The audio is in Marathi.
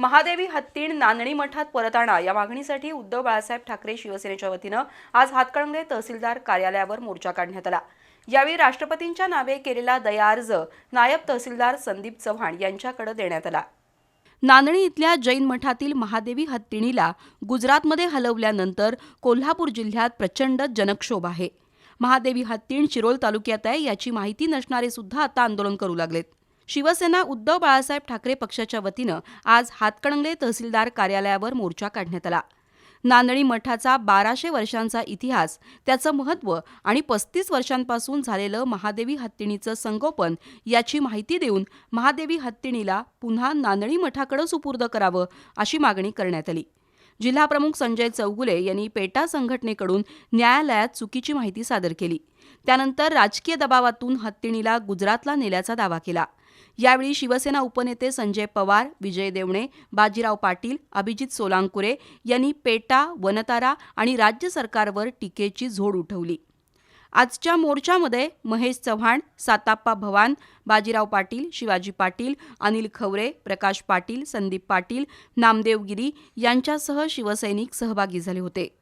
महादेवी हत्तीण नांदणी मठात परत आणा. या मागणीसाठी उद्धव बाळासाहेब ठाकरे शिवसेनेच्या वतीनं आज हातकणंगले तहसीलदार कार्यालयावर मोर्चा काढण्यात आला. यावेळी राष्ट्रपतींच्या नावे केलेला दया अर्ज नायब तहसीलदार संदीप चव्हाण यांच्याकडे देण्यात आला. नांदणी इथल्या जैन मठातील महादेवी हत्तीणीला गुजरातमध्ये हलवल्यानंतर कोल्हापूर जिल्ह्यात प्रचंड जनक्षोभ आहे. महादेवी हत्तीण शिरोल तालुक्यात आहे याची माहिती नसणारे सुद्धा आता आंदोलन करू लागलेत. शिवसेना उद्धव बाळासाहेब ठाकरे पक्षाच्या वतीनं आज हातकणंगले तहसीलदार कार्यालयावर मोर्चा काढण्यात आला. नांदणी मठाचा बाराशे वर्षांचा इतिहास त्याचं महत्त्व आणि पस्तीस वर्षांपासून झालेलं महादेवी हत्तीणीचं संगोपन याची माहिती देऊन महादेवी हत्तीणीला पुन्हा नांदणी मठाकडे सुपूर्द करावं अशी मागणी करण्यात आली. जिल्हाप्रमुख संजय चौगुले यांनी पेटा संघटनेकडून न्यायालयात चुकीची माहिती सादर केली. त्यानंतर राजकीय दबावातून हत्तीणीला गुजरातला नेल्याचा दावा केला. यावेळी शिवसेना उपनेते संजय पवार विजय देवणे बाजीराव पाटील अभिजित सोलांकुरे यांनी पेटा वनतारा आणि राज्य सरकारवर टीकेची झोड उठवली. आजच्या मोर्चामध्ये महेश चव्हाण साताप्पा भवान बाजीराव पाटील शिवाजी पाटील अनिल खवरे प्रकाश पाटील संदीप पाटील नामदेव गिरी यांच्यासह शिवसैनिक सहभागी झाले होते.